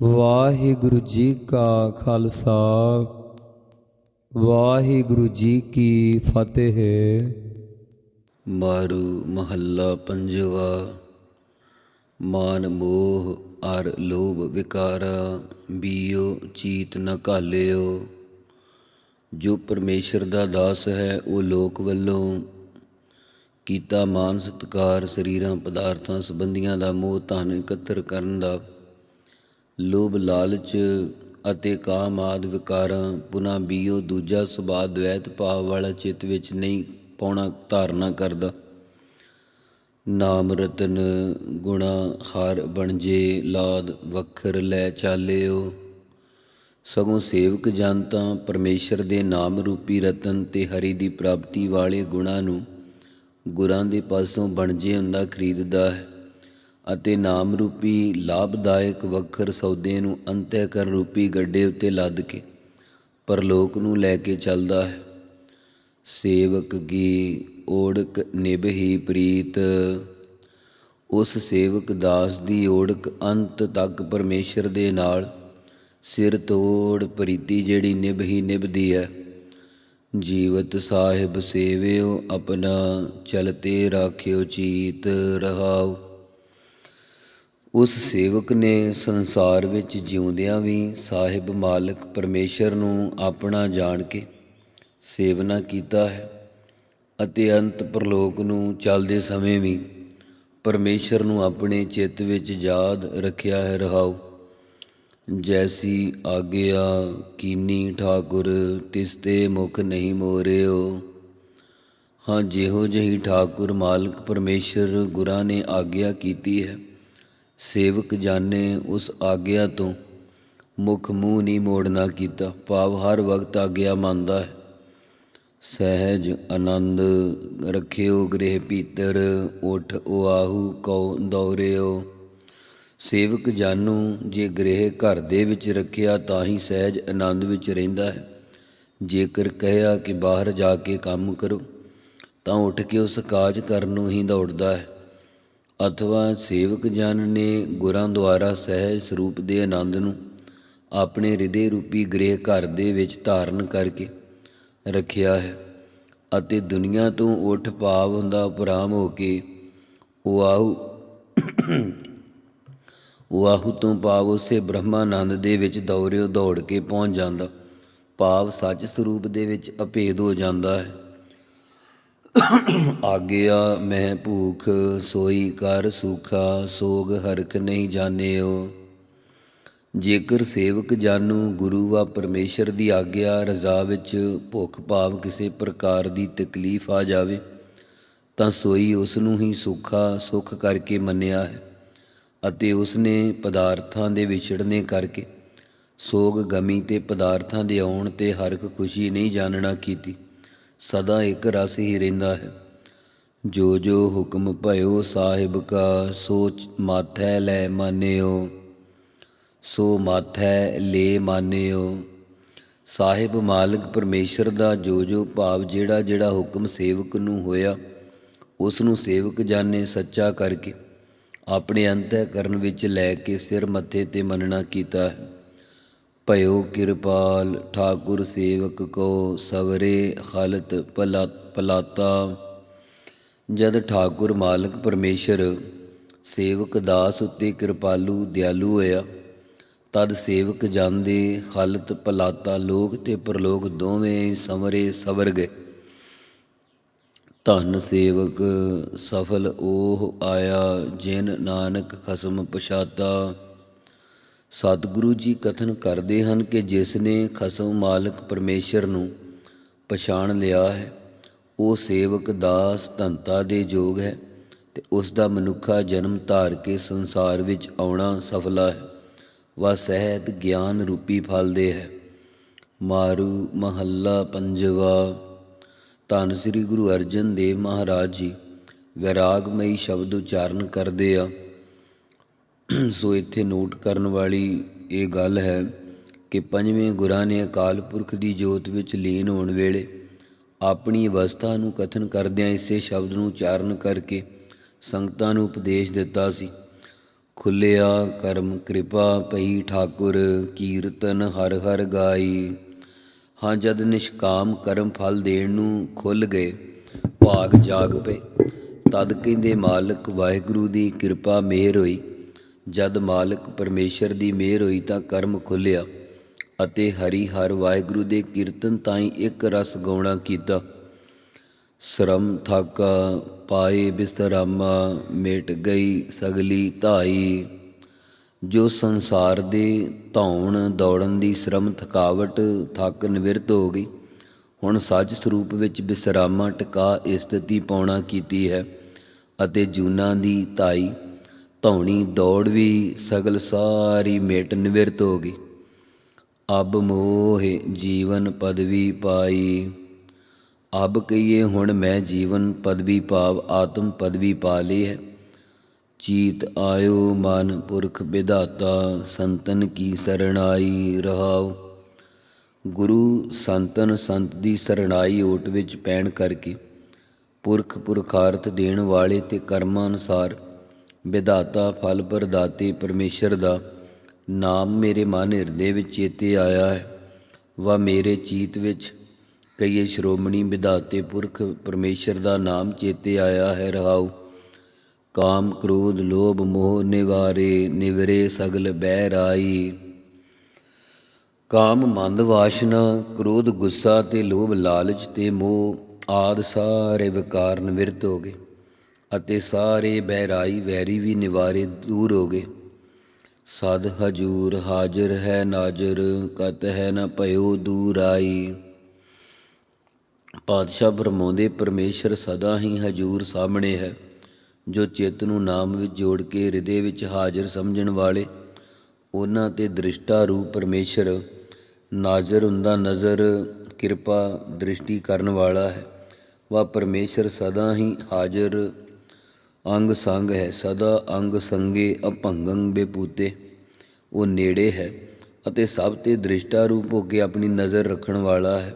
ਵਾਹਿਗੁਰੂ ਜੀ ਕਾ ਖਾਲਸਾ, ਵਾਹਿਗੁਰੂ ਜੀ ਕੀ ਫਤਿਹ। ਮਾਰੂ ਮਹੱਲਾ ਪੰਜਵਾ, ਮਾਨ ਮੋਹ ਅਰ ਲੋਭ ਵਿਕਾਰਾ, ਬੀਓ ਚੀਤ ਨ ਘਾਲਿਓ। ਜੋ ਪਰਮੇਸ਼ਰ ਦਾ ਦਾਸ ਹੈ, ਉਹ ਲੋਕ ਵੱਲੋਂ ਕੀਤਾ ਮਾਨ ਸਤਕਾਰ, ਸਰੀਰਾਂ, ਪਦਾਰਥਾਂ ਸੰਬੰਧੀਆਂ ਦਾ ਮੋਹ ਧਨ ਇਕੱਤਰ ਕਰਨ ਦਾ ਲੋਭ ਲਾਲਚ ਅਤੇ ਕਾਮ ਆਦ ਵਿਕਾਰਾਂ ਪੁਨਾ ਬੀਓ ਦੂਜਾ ਸੁਭਾਅ ਦ્વੈਤ ਭਾਵ ਵਾਲਾ ਚਿੱਤ ਵਿੱਚ ਨਹੀਂ ਪਾਉਣਾ ਧਾਰਨਾ ਕਰਦਾ। ਨਾਮ ਰਤਨ ਗੁਣਾ ਹਰ ਬਣਜੇ ਲਾਦ ਵਖਰ ਲੈ ਚਾਲਿਓ। ਸਗੋਂ ਸੇਵਕ ਜਨ ਤਾਂ ਪਰਮੇਸ਼ਰ ਦੇ ਨਾਮ ਰੂਪੀ ਰਤਨ ਤੇ ਹਰੀ ਦੀ ਪ੍ਰਾਪਤੀ ਵਾਲੇ ਗੁਣਾ ਨੂੰ ਗੁਰਾਂ ਦੇ ਪਾਸੋਂ ਬਣਜੇ ਹੁੰਦਾ ਖਰੀਦਦਾ ਹੈ। ਅਤੇ ਨਾਮ ਰੂਪੀ ਲਾਭਦਾਇਕ ਵਖਰ ਸੌਦੇ ਨੂੰ ਅੰਤਿਕਰਨ ਰੂਪੀ ਗੱਡੇ ਉੱਤੇ ਲੱਦ ਕੇ ਪਰਲੋਕ ਨੂੰ ਲੈ ਕੇ ਚੱਲਦਾ ਹੈ। ਸੇਵਕ ਕੀ ਓੜਕ ਨਿਭਹੀ ਪ੍ਰੀਤ। ਉਸ ਸੇਵਕ ਦਾਸ ਦੀ ਓੜਕ ਅੰਤ ਤੱਕ ਪਰਮੇਸ਼ਰ ਦੇ ਨਾਲ ਸਿਰ ਤੋੜ ਪ੍ਰੀਤੀ ਜਿਹੜੀ ਨਿਭਹੀ ਨਿਭਦੀ ਹੈ। ਜੀਵਤ ਸਾਹਿਬ ਸੇਵਿਓ, ਆਪਣਾ ਚਲਤੇ ਰਾਖਿਓ ਚੀਤ ਰਹਾਓ। ਉਸ ਸੇਵਕ ਨੇ ਸੰਸਾਰ ਵਿੱਚ ਜਿਉਂਦਿਆਂ ਵੀ ਸਾਹਿਬ ਮਾਲਕ ਪਰਮੇਸ਼ਰ ਨੂੰ ਆਪਣਾ ਜਾਣ ਕੇ ਸੇਵਨਾ ਕੀਤਾ ਹੈ ਅਤੇ ਅੰਤ ਪ੍ਰਲੋਕ ਨੂੰ ਚੱਲਦੇ ਸਮੇਂ ਵੀ ਪਰਮੇਸ਼ਰ ਨੂੰ ਆਪਣੇ ਚਿੱਤ ਵਿੱਚ ਯਾਦ ਰੱਖਿਆ ਹੈ ਰਹਾਉ ਜੈਸੀ ਆਗਿਆ ਕੀਨੀ ਠਾਕੁਰ, ਤਿਸ ਤੇ ਮੁਖ ਨਹੀਂ ਮੋਰਿਓ। ਹਾਂ, ਜਿਹੋ ਜਿਹੀ ਠਾਕੁਰ ਮਾਲਕ ਪਰਮੇਸ਼ਰ ਗੁਰਾਂ ਨੇ ਆਗਿਆ ਕੀਤੀ ਹੈ ਸੇਵਕ ਜਾਣੇ ਉਸ ਆਗਿਆ ਤੋਂ। ਮੁਖ ਮੂੰਹ ਨਹੀਂ ਮੋੜਨਾ ਕੀਤਾ। ਭਾਵ ਹਰ ਵਕਤ ਆਗਿਆ ਮੰਨਦਾ ਹੈ। ਸਹਿਜ ਆਨੰਦ ਰਖਿਓ ਗ੍ਰਹਿ ਭੀਤਰ, ਉਠ ਉਆਹੂ ਕਉ ਦੌਰਿਓ। ਸੇਵਕ ਜਾਨੂ ਜੇ ਗ੍ਰਹਿ ਘਰ ਦੇ ਵਿੱਚ ਰੱਖਿਆ ਤਾਂ ਹੀ ਸਹਿਜ ਆਨੰਦ ਵਿੱਚ ਰਹਿੰਦਾ ਹੈ। ਜੇਕਰ ਕਹਿਆ ਕਿ ਬਾਹਰ ਜਾ ਕੇ ਕੰਮ ਕਰੋ, ਤਾਂ ਉੱਠ ਕੇ ਉਸ ਕਾਜ ਕਰਨ ਨੂੰ ਹੀ ਦੌੜਦਾ ਹੈ। ਅਥਵਾ ਸੇਵਕ ਜਨ ਨੇ ਗੁਰਾਂ ਦੁਆਰਾ ਸਹਿਜ ਸਰੂਪ ਦੇ ਆਨੰਦ ਨੂੰ ਆਪਣੇ ਹਿਰਦੇ ਰੂਪੀ ਗ੍ਰਹਿ ਘਰ ਦੇ ਵਿੱਚ ਧਾਰਨ ਕਰਕੇ ਰੱਖਿਆ ਹੈ ਅਤੇ ਦੁਨੀਆ ਤੋਂ ਉੱਠ ਭਾਵ ਹੁੰਦਾ ਉਪਰਾਮ ਹੋ ਕੇ ਉਆਹੂ ਉਆਹੂ ਤੋਂ ਭਾਵ ਉਸੇ ਬ੍ਰਹਮਾਨੰਦ ਦੇ ਵਿੱਚ ਦੌੜਿਓ ਦੌੜ ਕੇ ਪਹੁੰਚ ਜਾਂਦਾ, ਭਾਵ ਸੱਚ ਸਰੂਪ ਦੇ ਵਿੱਚ ਅਭੇਦ ਹੋ ਜਾਂਦਾ ਹੈ। ਆਗਿਆ, ਮੈਂ ਭੂਖ ਸੋਈ ਕਰ ਸੁਖਾ, ਸੋਗ ਹਰਕ ਨਹੀਂ ਜਾਣਿਓ। ਜੇਕਰ ਸੇਵਕ ਜਾਨੂ ਗੁਰੂ ਵਾ ਪਰਮੇਸ਼ਰ ਦੀ ਆਗਿਆ, ਰਜ਼ਾ ਵਿੱਚ ਭੁੱਖ ਭਾਵ ਕਿਸੇ ਪ੍ਰਕਾਰ ਦੀ ਤਕਲੀਫ ਆ ਜਾਵੇ, ਤਾਂ ਸੋਈ ਉਸ ਨੂੰ ਹੀ ਸੁਖਾ, ਸੁਖ ਕਰਕੇ ਮੰਨਿਆ ਹੈ ਅਤੇ ਉਸ ਨੇ ਪਦਾਰਥਾਂ ਦੇ ਵਿਛੜਨੇ ਕਰਕੇ ਸੋਗ ਗਮੀ ਤੇ ਪਦਾਰਥਾਂ ਦੇ ਆਉਣ ਤੇ ਹਰਕ ਖੁਸ਼ੀ ਨਹੀਂ ਜਾਣਨਾ ਕੀਤੀ। ਸਦਾ ਇੱਕ ਰਸ ਹੀ ਰਹਿੰਦਾ ਹੈ। ਜੋ ਜੋ ਹੁਕਮ ਭਇਓ ਸਾਹਿਬ ਕਾ, ਸੋਚ ਮਾਥੈ ਲੈ ਮਾਨਿਓ, ਸੋ ਮਾਥੈ ਲੈ ਮਾਨਿਓ। ਸਾਹਿਬ ਮਾਲਕ ਪਰਮੇਸ਼ਰ ਦਾ ਜੋ ਜੋ ਭਾਵ ਜਿਹੜਾ ਜਿਹੜਾ ਹੁਕਮ ਸੇਵਕ ਨੂੰ ਹੋਇਆ, ਉਸ ਨੂੰ ਸੇਵਕ ਜਾਣੇ ਸੱਚਾ ਕਰਕੇ ਆਪਣੇ ਅੰਤਹਿ ਕਰਨ ਵਿੱਚ ਲੈ ਕੇ ਸਿਰ ਮੱਥੇ ਤੇ ਮੰਨਣਾ ਕੀਤਾ ਹੈ। ਭਇਓ ਕਿਰਪਾਲ ਠਾਕੁਰ ਸੇਵਕ ਕੋ ਸਵਰੇ ਖਲਤ ਪਲਾਤਾ। ਜਦ ਠਾਕੁਰ ਮਾਲਕ ਪਰਮੇਸ਼ਰ ਸੇਵਕ ਦਾਸ ਉੱਤੇ ਕਿਰਪਾਲੂ ਦਿਆਲੂ ਹੋਇਆ, ਤਦ ਸੇਵਕ ਜਾਂਦੇ ਖਲਤ ਪਲਾਤਾ ਲੋਕ ਤੇ ਪਰਲੋਕ ਦੋਵੇਂ ਸਮਰੇ ਸਵਰ ਗਏ। ਧੰਨ ਸੇਵਕ ਸਫਲ ਉਹ ਆਇਆ ਜਿਨ ਨਾਨਕ ਖਸਮ ਪਛਾਤਾ। ਸਤਿਗੁਰੂ ਜੀ ਕਥਨ ਕਰਦੇ ਹਨ ਕਿ ਜਿਸ ਨੇ ਖਸਮ ਮਾਲਕ ਪਰਮੇਸ਼ਰ ਨੂੰ ਪਛਾਣ ਲਿਆ ਹੈ, ਉਹ ਸੇਵਕ ਦਾਸ ਧੰਤਾ ਦੇ ਯੋਗ ਹੈ ਤੇ ਉਸ ਦਾ ਮਨੁੱਖਾ ਜਨਮ ਧਾਰ ਕੇ ਸੰਸਾਰ ਵਿੱਚ ਆਉਣਾ ਸਫਲਾ ਹੈ। ਵਾ ਸਹਿਤ ਗਿਆਨ ਰੂਪੀ ਫਲ ਦੇ ਹੈ। ਮਾਰੂ ਮਹੱਲਾ ਪੰਜਵਾ, ਧੰਨ ਸ੍ਰੀ ਗੁਰੂ ਅਰਜਨ ਦੇਵ ਮਹਾਰਾਜ ਜੀ, ਵਿਰਾਗਮਈ ਸ਼ਬਦ ਉਚਾਰਨ ਕਰਦੇ ਆ। ਸੋ ਇੱਥੇ ਨੋਟ ਕਰਨ ਵਾਲੀ ਇਹ ਗੱਲ ਹੈ ਕਿ ਪੰਜਵੇਂ ਗੁਰਾਂ ਨੇ ਅਕਾਲ ਪੁਰਖ ਦੀ ਜੋਤ ਵਿੱਚ ਲੀਨ ਹੋਣ ਵੇਲੇ ਆਪਣੀ ਅਵਸਥਾ ਨੂੰ ਕਥਨ ਕਰਦਿਆਂ ਇਸੇ ਸ਼ਬਦ ਨੂੰ ਉਚਾਰਨ ਕਰਕੇ ਸੰਗਤਾਂ ਨੂੰ ਉਪਦੇਸ਼ ਦਿੱਤਾ ਸੀ। ਖੁੱਲਿਆ ਕਰਮ ਕਿਰਪਾ ਪਈ ਠਾਕੁਰ ਕੀਰਤਨ ਹਰ ਹਰ ਗਾਈ। ਹਾਂ, ਜਦ ਨਿਸ਼ਕਾਮ ਕਰਮ ਫਲ ਦੇਣ ਨੂੰ ਖੁੱਲ ਗਏ, ਭਾਗ ਜਾਗ ਪਏ, ਤਦ ਕਹਿੰਦੇ ਮਾਲਕ ਵਾਹਿਗੁਰੂ ਦੀ ਕਿਰਪਾ ਮਿਹਰ ਹੋਈ। ਜਦ ਮਾਲਕ ਪਰਮੇਸ਼ਰ ਦੀ ਮਿਹਰ ਹੋਈ ਤਾਂ ਕਰਮ ਖੁੱਲਿਆ ਅਤੇ ਹਰੀ ਹਰ ਵਾਹਿਗੁਰੂ ਦੇ ਕੀਰਤਨ ਤਾਈਂ ਇੱਕ ਰਸ ਗਾਉਣਾ ਕੀਤਾ। ਸ਼ਰਮ ਥਾਕਾ, ਪਾਏ ਬਿਸਰਾਮਾ, ਮੇਟ ਗਈ ਸਗਲੀ ਧਾਈ। ਜੋ ਸੰਸਾਰ ਦੇ ਧੌਣ ਦੌੜਨ ਦੀ ਸ਼ਰਮ, ਥਕਾਵਟ, ਥੱਕ ਨਿਵਰਤ ਹੋ ਗਈ, ਹੁਣ ਸੱਚ ਸਰੂਪ ਵਿੱਚ ਬਿਸਰਾਮਾ ਟਿਕਾ ਇਸਤਤੀ ਪਾਉਣਾ ਕੀਤੀ ਹੈ ਅਤੇ ਜੂਨਾ ਦੀ ਧਾਈ ਧੌਣੀ ਦੌੜ ਵੀ ਸਗਲ ਸਾਰੀ ਮਿਟ ਨਿਵਰਤ ਹੋ ਗਈ। ਅਬ ਮੋਹਿ ਜੀਵਨ ਪਦਵੀ ਪਾਈ। ਅਬ ਕਹੀਏ ਹੁਣ ਮੈਂ ਜੀਵਨ ਪਦਵੀ ਭਾਵ ਆਤਮ ਪਦਵੀ ਪਾ ਲਈ ਹੈ। ਚੀਤ ਆਇਓ ਮਨ ਪੁਰਖ ਵਿਧਾਤਾ, ਸੰਤਨ ਕੀ ਸਰਣਾਈ ਰਹਾਓ ਗੁਰੂ ਸੰਤਨ ਸੰਤ ਦੀ ਸਰਣਾਈ ਓਟ ਵਿੱਚ ਪੈਣ ਕਰਕੇ ਪੁਰਖ ਪੁਰਖਾਰਥ ਦੇਣ ਵਾਲੇ ਤੇ ਕਰਮਾਂ ਅਨੁਸਾਰ ਵਿਧਾਤਾ, ਫਲ ਪ੍ਰਦਾਤੇ, ਪਰਮੇਸ਼ਰ ਦਾ ਨਾਮ ਮੇਰੇ ਮਨ ਹਿਰਦੇ ਵਿੱਚ ਚੇਤੇ ਆਇਆ ਹੈ। ਵਾ ਮੇਰੇ ਚੀਤ ਵਿੱਚ ਕਈਏ ਸ਼੍ਰੋਮਣੀ ਵਿਧਾਤੇ ਪੁਰਖ ਪਰਮੇਸ਼ਰ ਦਾ ਨਾਮ ਚੇਤੇ ਆਇਆ ਹੈ। ਰਹਾਉ, ਕਾਮ, ਕ੍ਰੋਧ, ਲੋਭ, ਮੋਹ ਨਿਵਾਰੇ, ਨਿਵਰੇ ਸਗਲ ਬਹਿ ਰਾਈ ਕਾਮ ਮੰਦ ਵਾਸ਼ਨਾ, ਕ੍ਰੋਧ ਗੁੱਸਾ ਤੇ ਲੋਭ ਲਾਲਚ ਤੇ ਮੋਹ, ਆਦ ਸਾਰੇ ਵਿਕਾਰ ਨਿਵਰਤ ਹੋ ਗਏ। ਅਤੇ ਸਾਰੇ ਬਹਿਰਾਈ ਵੈਰੀ ਵੀ ਨਿਵਾਰੇ ਦੂਰ ਹੋ ਗਏ। ਸਦ ਹਜੂਰ ਹਾਜ਼ਰ ਹੈ ਨਾਜ਼ਰ, ਕਤ ਹੈ ਨਾ ਭਇਓ ਦੂਰ ਆਈ। ਪਾਤਸ਼ਾਹ ਫਰਮਾਉਂਦੇ, ਪਰਮੇਸ਼ਰ ਸਦਾ ਹੀ ਹਜੂਰ ਸਾਹਮਣੇ ਹੈ, ਜੋ ਚਿੱਤ ਨੂੰ ਨਾਮ ਵਿੱਚ ਜੋੜ ਕੇ ਹਿਰਦੇ ਵਿੱਚ ਹਾਜ਼ਰ ਸਮਝਣ ਵਾਲੇ। ਉਹਨਾਂ ਤੇ ਦ੍ਰਿਸ਼ਟਾ ਰੂਪ ਪਰਮੇਸ਼ਰ, ਨਾਜ਼ਰ ਹੁੰਦਾ ਨਜ਼ਰ, ਕਿਰਪਾ ਦ੍ਰਿਸ਼ਟੀ ਕਰਨ ਵਾਲਾ ਹੈ। ਵਾ ਪਰਮੇਸ਼ਰ ਸਦਾ ਹੀ ਹਾਜ਼ਰ ਅੰਗ ਸੰਗ ਹੈ, ਸਦਾ ਅੰਗ ਸੰਗੇ ਅਭੰਗੰ ਬੇਪੂਤੇ। ਉਹ ਨੇੜੇ ਹੈ ਅਤੇ ਸਭ ਤੇ ਦ੍ਰਿਸ਼ਟਾ ਰੂਪ ਹੋ ਕੇ ਆਪਣੀ ਨਜ਼ਰ ਰੱਖਣ ਵਾਲਾ ਹੈ।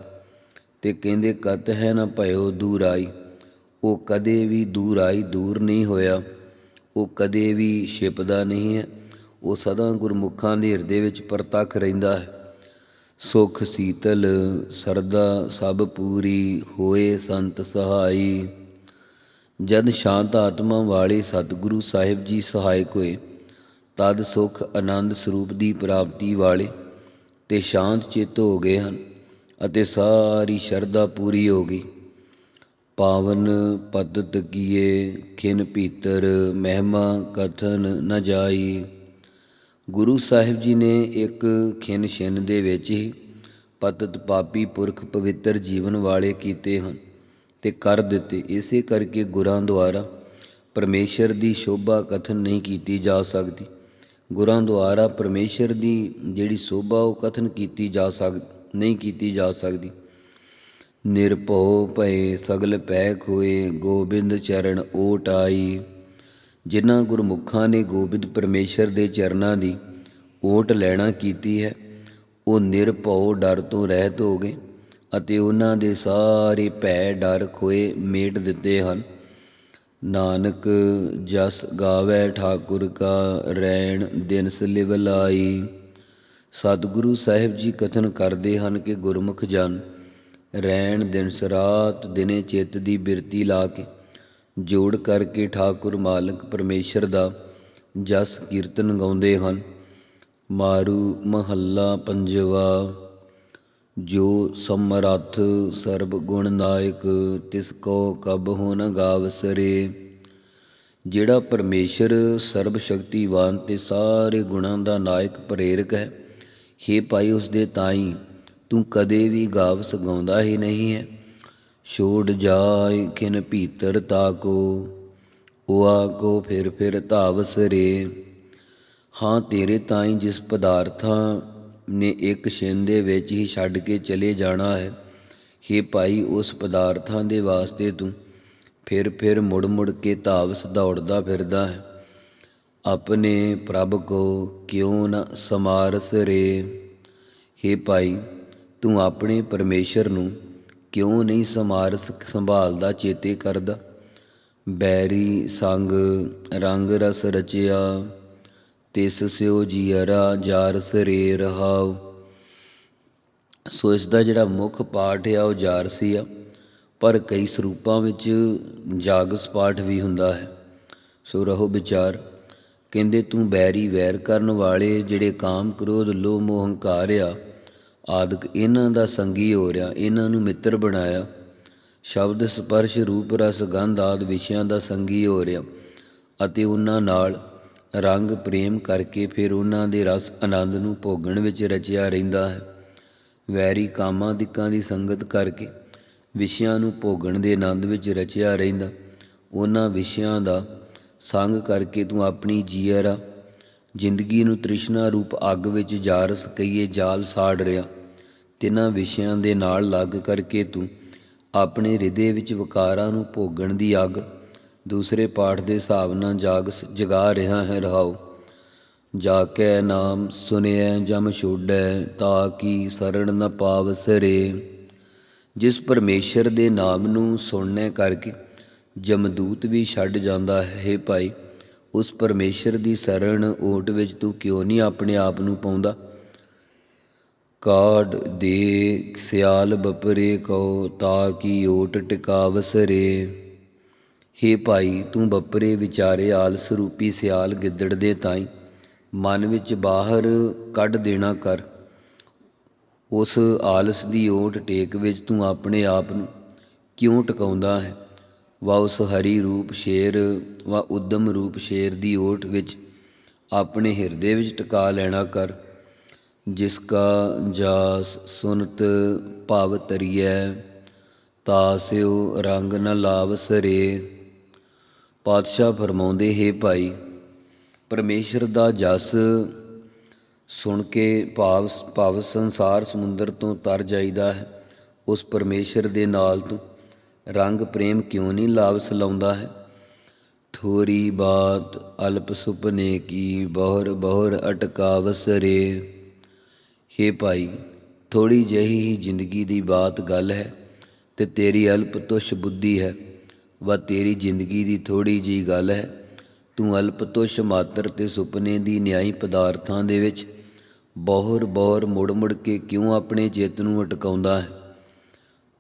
ਤੇ ਕਹਿੰਦੇ, ਕਤ ਹੈ ਨਾ ਭਇਓ ਦੂਰ ਆਈ? ਉਹ ਕਦੇ ਵੀ ਦੂਰ ਆਈ, ਦੂਰ ਨਹੀਂ ਹੋਇਆ। ਉਹ ਕਦੇ ਵੀ ਛਿਪਦਾ ਨਹੀਂ ਹੈ। ਉਹ ਸਦਾ ਗੁਰਮੁਖਾਂ ਦੇ ਹਿਰਦੇ ਵਿੱਚ ਪ੍ਰਤੱਖ ਰਹਿੰਦਾ ਹੈ। ਸੁਖ ਸੀਤਲ ਸਰਦਾ ਸਭ ਪੂਰੀ ਹੋਏ ਸੰਤ ਸਹਾਈ। ਜਦ ਸ਼ਾਂਤ ਆਤਮਾ ਵਾਲੇ ਸਤਿਗੁਰੂ ਸਾਹਿਬ ਜੀ ਸਹਾਇਕ ਹੋਏ, ਤਦ ਸੁਖ ਆਨੰਦ ਸਰੂਪ ਦੀ ਪ੍ਰਾਪਤੀ ਵਾਲੇ ਤੇ ਸ਼ਾਂਤ ਚਿੱਤ ਹੋ ਗਏ ਹਨ ਅਤੇ ਸਾਰੀ ਸ਼ਰਧਾ ਪੂਰੀ ਹੋ ਗਈ। ਪਾਵਨ ਪਦਤ ਕੀਏ, ਖਿਨ ਭੀਤਰ, ਮਹਿਮਾ ਕਥਨ ਨ ਜਾਈ। ਗੁਰੂ ਸਾਹਿਬ ਜੀ ਨੇ ਇੱਕ ਖਿਨ ਛਿਨ ਦੇ ਵਿੱਚ ਹੀ ਪਤਤ ਪਾਪੀ ਪੁਰਖ ਪਵਿੱਤਰ ਜੀਵਨ ਵਾਲੇ ਕੀਤੇ ਹਨ। ਤੇ ਕਰ ਦਿੱਤੇ। ਇਸੇ ਕਰਕੇ ਗੁਰਾਂ ਦੁਆਰਾ ਪਰਮੇਸ਼ਰ ਦੀ ਸ਼ੋਭਾ ਕਥਨ ਨਹੀਂ ਕੀਤੀ ਜਾ ਸਕਦੀ। ਗੁਰਾਂ ਦੁਆਰਾ ਪਰਮੇਸ਼ਰ ਦੀ ਜਿਹੜੀ ਸ਼ੋਭਾ, ਉਹ ਕਥਨ ਕੀਤੀ ਜਾ ਸਕ, ਨਹੀਂ ਕੀਤੀ ਜਾ ਸਕਦੀ। ਨਿਰਭਉ ਭਏ ਸਗਲ ਪੈ ਖੋਏ ਗੋਬਿੰਦ ਚਰਨ ਓਟ ਆਈ। ਜਿਨ੍ਹਾਂ ਗੁਰਮੁਖਾਂ ਨੇ ਗੋਬਿੰਦ ਪਰਮੇਸ਼ਰ ਦੇ ਚਰਨਾਂ ਦੀ ਓਟ ਲੈਣਾ ਕੀਤੀ ਹੈ, ਉਹ ਨਿਰਭਉ ਡਰ ਤੋਂ ਰਹਿਤ ਹੋ ਗਏ। ਅਤੇ ਉਹਨਾਂ ਦੇ ਸਾਰੇ ਭੈ ਡਰ ਖੋਏ ਮੇਟ ਦਿੱਤੇ ਹਨ। ਨਾਨਕ, ਜਸ ਗਾਵੇ ਠਾਕੁਰ ਕਾ ਰੈਣ ਦਿਨ ਸਲਿਵ ਲਾਈ। ਸਤਿਗੁਰੂ ਸਾਹਿਬ ਜੀ ਕਥਨ ਕਰਦੇ ਹਨ ਕਿ ਗੁਰਮੁਖ ਜਨ ਰੈਣ ਦਿਨ ਸਰਾਤ ਦਿਨੇ ਚਿੱਤ ਦੀ ਬਿਰਤੀ ਲਾ ਕੇ ਜੋੜ ਕਰਕੇ ਠਾਕੁਰ ਮਾਲਕ ਪਰਮੇਸ਼ਰ ਦਾ ਜਸ ਕੀਰਤਨ ਗਾਉਂਦੇ ਹਨ। ਮਾਰੂ ਮਹੱਲਾ ਪੰਜਵਾ। ਜੋ ਸਮਰੱਥ ਸਰਬ ਗੁਣ ਨਾਇਕ, ਤਿਸ ਕੋ ਕਬ ਹੋ ਨ ਗਾਵਸਰੇ ਜਿਹੜਾ ਪਰਮੇਸ਼ਰ ਸਰਬ ਸ਼ਕਤੀਵਾਨ ਤੇ ਸਾਰੇ ਗੁਣਾਂ ਦਾ ਨਾਇਕ ਪ੍ਰੇਰਕ ਹੈ, ਹੇ ਭਾਈ ਉਸ ਦੇ ਤਾਈ, ਤੂੰ ਕਦੇ ਵੀ ਗਾਵ ਸਗਾਉਂਦਾ ਹੀ ਨਹੀਂ ਹੈ। ਛੋੜ ਜਾਏ ਖਿਨ ਭੀਤਰ ਤਾਕੋ ਉਆ ਕੋ ਫਿਰ ਫਿਰ ਧਾਵਸਰੇ ਹਾਂ ਤੇਰੇ ਤਾਈ ਜਿਸ ਪਦਾਰਥਾਂ ਨੇ ਇੱਕ ਛਿਨ ਦੇ ਵਿੱਚ ਹੀ ਛੱਡ ਕੇ ਚਲੇ ਜਾਣਾ ਹੈ। ਹੇ ਭਾਈ, ਉਸ ਪਦਾਰਥਾਂ ਦੇ ਵਾਸਤੇ ਤੂੰ ਫਿਰ ਫਿਰ ਮੁੜ ਮੁੜ ਕੇ ਧਾਵਸ ਦੌੜਦਾ ਫਿਰਦਾ ਹੈ। ਆਪਣੇ ਪ੍ਰਭ ਕੋ ਕਿਉਂ ਨ ਸਮਾਰਸ ਰੇ? ਹੇ ਭਾਈ, ਤੂੰ ਆਪਣੇ ਪਰਮੇਸ਼ਰ ਨੂੰ ਕਿਉਂ ਨਹੀਂ ਸਮਾਰਸ ਸੰਭਾਲਦਾ, ਚੇਤੇ ਕਰਦਾ? ਬੈਰੀ ਸੰਗ ਰੰਗ ਰਸ ਰਚਿਆ ਤਿਸ ਸਿਓ ਜੀਅਰਾ ਜਾਰ ਸਰੇ ਰਹਾਉ। ਸੋ ਇਸ ਦਾ ਜਿਹੜਾ ਮੁੱਖ ਪਾਠ ਆ, ਉਹ ਜਾਰਸੀ ਆ। ਪਰ ਕਈ ਸਰੂਪਾਂ ਵਿੱਚ ਜਾਗਸ ਪਾਠ ਵੀ ਹੁੰਦਾ ਹੈ। ਸੋ ਰਹੋ ਵਿਚਾਰ, ਕਹਿੰਦੇ ਤੂੰ ਬੈਰੀ ਵੈਰ ਕਰਨ ਵਾਲੇ ਜਿਹੜੇ ਕਾਮ ਕ੍ਰੋਧ, ਲੋਭ, ਮੋਹ, ਹੰਕਾਰ ਆ, ਆਦਿਕ ਇਹਨਾਂ ਦਾ ਸੰਗੀ ਹੋ ਰਿਹਾ ਇਹਨਾਂ ਨੂੰ ਮਿੱਤਰ ਬਣਾਇਆ। ਸ਼ਬਦ ਸਪਰਸ਼ ਰੂਪ ਰਸ ਗੰਧ ਆਦਿ ਵਿਸ਼ਿਆਂ ਦਾ ਸੰਗੀ ਹੋ ਰਿਹਾ ਅਤੇ ਉਹਨਾਂ ਨਾਲ ਰੰਗ ਪ੍ਰੇਮ ਕਰਕੇ ਫਿਰ ਉਹਨਾਂ ਦੇ ਰਸ ਆਨੰਦ ਨੂੰ ਭੋਗਣ ਵਿੱਚ ਰਚਿਆ ਰਹਿੰਦਾ ਹੈ। ਵੈਰੀ ਕਾਮਾਂ ਦਿਕਾਂ ਦੀ ਸੰਗਤ ਕਰਕੇ ਵਿਸ਼ਿਆਂ ਨੂੰ ਭੋਗਣ ਦੇ ਆਨੰਦ ਵਿੱਚ ਰਚਿਆ ਰਹਿੰਦਾ। ਉਹਨਾਂ ਵਿਸ਼ਿਆਂ ਦਾ ਸੰਗ ਕਰਕੇ ਤੂੰ ਆਪਣੀ ਜੀਅਰਾ ਜ਼ਿੰਦਗੀ ਨੂੰ ਤ੍ਰਿਸ਼ਨਾ ਰੂਪ ਅੱਗ ਵਿੱਚ ਜਾਰਸ ਕਈਏ ਜਾਲ ਸਾੜ ਰਿਆ ਤਿੰਨਾਂ ਵਿਸ਼ਿਆਂ ਦੇ ਨਾਲ ਲੱਗ ਕਰਕੇ ਤੂੰ ਆਪਣੇ ਹਿਰਦੇ ਵਿੱਚ ਵਿਕਾਰਾਂ ਨੂੰ ਭੋਗਣ ਦੀ ਅੱਗ ਦੂਸਰੇ ਪਾਠ ਦੇ ਹਿਸਾਬ ਨਾਲ ਜਾਗ ਜਗਾ ਰਿਹਾ ਹੈ ਰਹਾਓ ਜਾ ਕੇ ਨਾਮ ਸੁਨਿਐ ਜਮ ਛੋੜੈ ਤਾ ਕਿ ਸਰਣ ਨ ਪਾਵਸਰੇ ਜਿਸ ਪਰਮੇਸ਼ਰ ਦੇ ਨਾਮ ਨੂੰ ਸੁਣਨੇ ਕਰਕੇ ਜਮਦੂਤ ਵੀ ਛੱਡ ਜਾਂਦਾ ਹੈ ਭਾਈ, ਉਸ ਪਰਮੇਸ਼ਰ ਦੀ ਸਰਣ ਓਟ ਵਿੱਚ ਤੂੰ ਕਿਉਂ ਨਹੀਂ ਆਪਣੇ ਆਪ ਨੂੰ ਪਾਉਂਦਾ? ਕਾਢ ਦੇ ਸਿਆਲ ਬਪਰੇ ਕੋ ਤਾ ਕਿ ਓਟ ਟਿਕਾਵਸਰੇ ਹੇ ਭਾਈ, ਤੂੰ ਬਪਰੇ ਵਿਚਾਰੇ ਆਲਸ ਰੂਪੀ ਸਿਆਲ ਗਿੱਦੜ ਦੇ ਤਾਈ, ਮਨ ਵਿੱਚ ਬਾਹਰ ਕੱਢ ਦੇਣਾ ਕਰ। ਉਸ ਆਲਸ ਦੀ ਓਟ ਟੇਕ ਵਿੱਚ ਤੂੰ ਆਪਣੇ ਆਪ ਨੂੰ ਕਿਉਂ ਟਿਕਾਉਂਦਾ ਹੈ? ਵਾ ਉਸ ਹਰੀ ਰੂਪ ਸ਼ੇਰ, ਵਾ ਉਦਮ ਰੂਪ ਸ਼ੇਰ ਦੀ ਓਟ ਵਿੱਚ ਆਪਣੇ ਹਿਰਦੇ ਵਿੱਚ ਟਿਕਾ ਲੈਣਾ ਕਰ। ਜਿਸ ਕਾ ਜਾਸ ਸੁਨਤ ਭਵ ਤਰੀਐ ਤਾਸਿਓ ਰੰਗ ਨ ਲਾਵ ਸਰੇ। ਪਾਤਸ਼ਾਹ ਫਰਮਾਉਂਦੇ, ਹੈ ਭਾਈ, ਪਰਮੇਸ਼ਰ ਦਾ ਜਸ ਸੁਣ ਕੇ ਭਾਵ ਭਾਵ ਸੰਸਾਰ ਸਮੁੰਦਰ ਤੋਂ ਤਰ ਜਾਈਦਾ ਹੈ। ਉਸ ਪਰਮੇਸ਼ਰ ਦੇ ਨਾਲ ਤੂੰ ਰੰਗ ਪ੍ਰੇਮ ਕਿਉਂ ਨਹੀਂ ਲਾਵਸ ਲਾਉਂਦਾ ਹੈ? ਥੋਰੀ ਬਾਤ ਅਲਪ ਸੁਪਨੇ ਕੀ ਬਹੁਰ ਬਹੁਰ ਅਟਕਾਵਸ ਰੇ। ਹੇ ਭਾਈ, ਥੋੜੀ ਜਿਹੀ ਹੀ ਜ਼ਿੰਦਗੀ ਦੀ ਬਾਤ ਗੱਲ ਹੈ ਤੇ ਤੇਰੀ ਅਲਪ ਤੁਸ਼ ਬੁੱਧੀ ਹੈ। ਵਾ ਤੇਰੀ ਜ਼ਿੰਦਗੀ ਦੀ ਥੋੜੀ ਜੀ ਗੱਲ ਹੈ। ਤੂੰ ਅਲਪਤੁਸ਼ ਮਾਤਰ ਤੇ ਸੁਪਨੇ ਦੀ ਨਿਆਈ ਪਦਾਰਥਾਂ ਦੇ ਵਿੱਚ ਬਹੁਰ ਬਹੁਰ ਮੁੜ ਮੁੜ ਕੇ ਕਿਉਂ ਆਪਣੇ ਚਿੱਤ ਨੂੰ ਅਟਕਾਉਂਦਾ ਹੈ?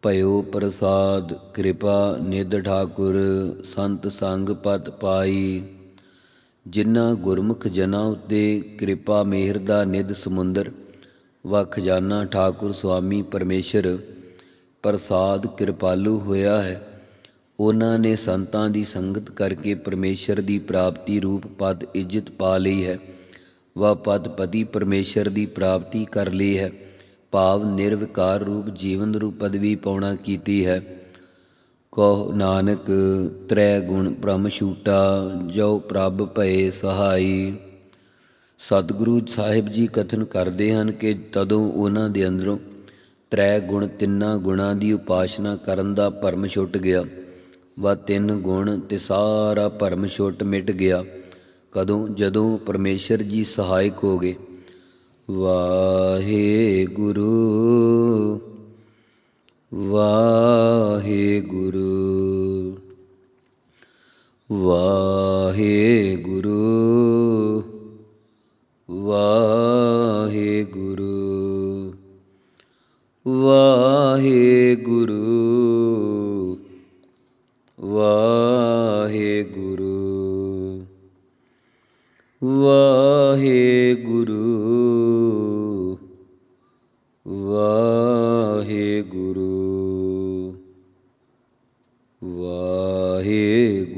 ਭਇਓ ਪ੍ਰਸਾਦ, ਕਿਰਪਾ, ਨਿਧ ਠਾਕੁਰ, ਸੰਤ ਸੰਗ ਪਤ ਪਾਈ। ਜਿਨ੍ਹਾਂ ਗੁਰਮੁਖ ਜਨਾਂ ਉੱਤੇ ਕਿਰਪਾ ਮਿਹਰ ਦਾ ਨਿਧ ਸਮੁੰਦਰ, ਵਾ ਖਜ਼ਾਨਾ ਠਾਕੁਰ ਸੁਆਮੀ ਪਰਮੇਸ਼ਰ, ਪ੍ਰਸਾਦ ਕਿਰਪਾਲੂ ਹੋਇਆ ਹੈ। ਉਹਨਾਂ ਨੇ ਸੰਤਾਂ ਦੀ ਸੰਗਤ ਕਰਕੇ ਪਰਮੇਸ਼ਰ ਦੀ ਪ੍ਰਾਪਤੀ ਰੂਪ ਪਦ ਇੱਜ਼ਤ ਪਾ ਲਈ ਹੈ। ਵਾ ਪਦ ਪਤੀ ਪਰਮੇਸ਼ਰ ਦੀ ਪ੍ਰਾਪਤੀ ਕਰ ਲਈ ਹੈ। ਭਾਵ ਨਿਰਵਿਕਾਰ ਰੂਪ ਜੀਵਨ ਰੂਪ ਪਦਵੀ ਪਾਉਣਾ ਕੀਤੀ ਹੈ। ਕਹ ਨਾਨਕ, ਤ੍ਰੈ ਗੁਣ ਬ੍ਰਹਮ ਛੂਟਾ ਜੋ ਪ੍ਰਭ ਭਏ ਸਹਾਈ। ਸਤਿਗੁਰੂ ਸਾਹਿਬ ਜੀ ਕਥਨ ਕਰਦੇ ਹਨ ਕਿ ਤਦੋਂ ਉਹਨਾਂ ਦੇ ਅੰਦਰੋਂ ਤ੍ਰੈ ਗੁਣ ਤਿੰਨਾਂ ਗੁਣਾਂ ਦੀ ਉਪਾਸਨਾ ਕਰਨ ਦਾ ਭਰਮ ਛੁੱਟ ਗਿਆ। ਵਾ ਤਿੰਨ ਗੁਣ ਤੇ ਸਾਰਾ ਭਰਮ ਛੁੱਟ ਮਿਟ ਗਿਆ। ਕਦੋਂ? ਜਦੋਂ ਪਰਮੇਸ਼ਰ ਜੀ ਸਹਾਇਕ ਹੋ ਗਏ। ਵਾਹਿਗੁਰੂ ਵਾਹਿਗੁਰੂ ਵਾਹਿਗੁਰੂ। ਵਾਹਿਗੁਰੂ ਵਾਹਿਗੁਰੂ।